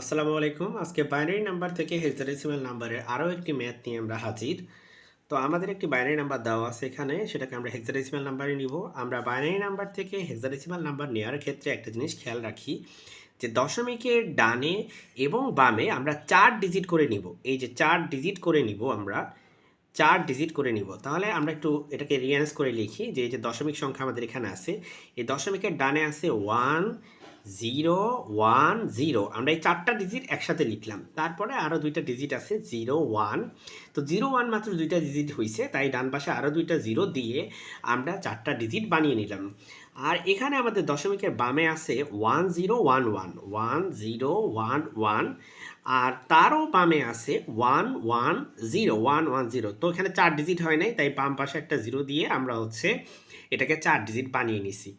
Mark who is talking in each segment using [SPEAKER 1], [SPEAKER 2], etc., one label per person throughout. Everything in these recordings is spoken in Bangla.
[SPEAKER 1] আসসালামু আলাইকুম। আজকে বাইনারি নাম্বার থেকে হেক্সাডেসিমাল নাম্বারের আরও একটি ম্যাথ নিয়ে আমরা হাজির। তো আমাদের একটি বাইনারি নাম্বার দেওয়া আছে এখানে, সেটাকে আমরা হেক্সাডেসিমাল নাম্বারে নিব। আমরা বাইনারি নাম্বার থেকে হেক্সাডেসিমাল নাম্বার নেওয়ার ক্ষেত্রে একটা জিনিস খেয়াল রাখি, যে দশমিকের ডানে এবং বামে আমরা চার ডিজিট করে নিব। এই যে চার ডিজিট করে নিব আমরা, চার ডিজিট করে নিব। তাহলে আমরা একটু এটাকে রিয়ারেঞ্জ করে লিখি, যে এই যে দশমিক সংখ্যা আমাদের এখানে আছে, এই দশমিকের ডানে আছে ওয়ান জিরো, ওয়ান, জিরো। আমরা এই চারটা ডিজিট একসাথে লিখলাম। তারপরে আরও দুইটা ডিজিট আছে, জিরো, ওয়ান। তো জিরো, ওয়ান মাত্র দুইটা ডিজিট হয়েছে তাই ডান পাশে আরও দুইটা জিরো দিয়ে আমরা চারটা ডিজিট বানিয়ে নিলাম। আর এখানে আমাদের দশমিকের বামে আছে one zero one one one zero one one আর তারও বামে আছে one one zero one one zero তো এখানে চার ডিজিট হয় নাই, তাই বাম পাশে একটা জিরো দিয়ে আমরা হচ্ছে এটাকে চার ডিজিট বানিয়ে নিছি।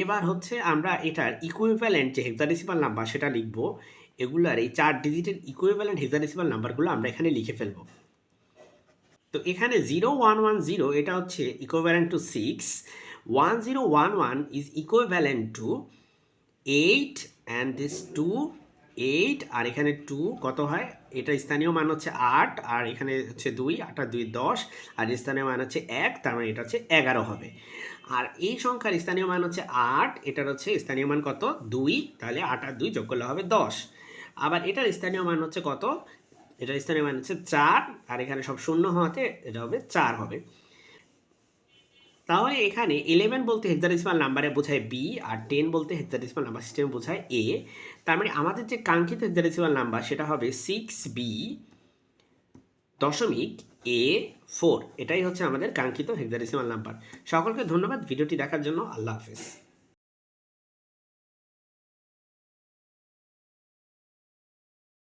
[SPEAKER 1] এবার হচ্ছে আমরা এটার ইকুইভ্যালেন্ট যে হেক্সাডেসিমাল নাম্বার সেটা লিখব, এগুলার এই চার ডিজিটের ইকুইভ্যালেন্ট হেক্সাডেসিমাল নাম্বারগুলো আমরা এখানে লিখে ফেলব। তো এখানে জিরো ওয়ান ওয়ান জিরো এটা হচ্ছে equivalent to six one zero one one is equivalent to eight and this two eight আর এখানে টু কত হয়? এটা স্থানীয় মান হচ্ছে আট, আর এখানে হচ্ছে দুই, আট আর দুই দশ, আর স্থানীয় মান হচ্ছে এক, তার মানে এটা হচ্ছে এগারো হবে। আর এই সংখ্যার স্থানীয় মান হচ্ছে আট, এটার হচ্ছে স্থানীয় মান কত? দুই, তাহলে আট আর দুই যোগ করলে হবে দশ। আবার এটার স্থানীয় মান হচ্ছে কত? এটার স্থানীয় মান হচ্ছে চার, আর এখানে সব শূন্য হওয়াতে এটা হবে চার হবে। তাহলে এখানে ইলেভেন বলতে হেক্সাডেসিমাল নাম্বারে বোঝায় বি আর টেন বলতে হেক্সাডেসিমাল নাম্বার সিস্টেমে বোঝায় এ তার মানে আমাদের যে কাঙ্ক্ষিত হেক্সাডেসিমাল নাম্বার সেটা হবে সিক্স বি দশমিক এ ফোর এটাই হচ্ছে আমাদের কাঙ্ক্ষিত হেক্সাডেসিমাল নাম্বার সকলকে ধন্যবাদ। ভিডিওটি দেখার জন্য আল্লাহ হাফেজ।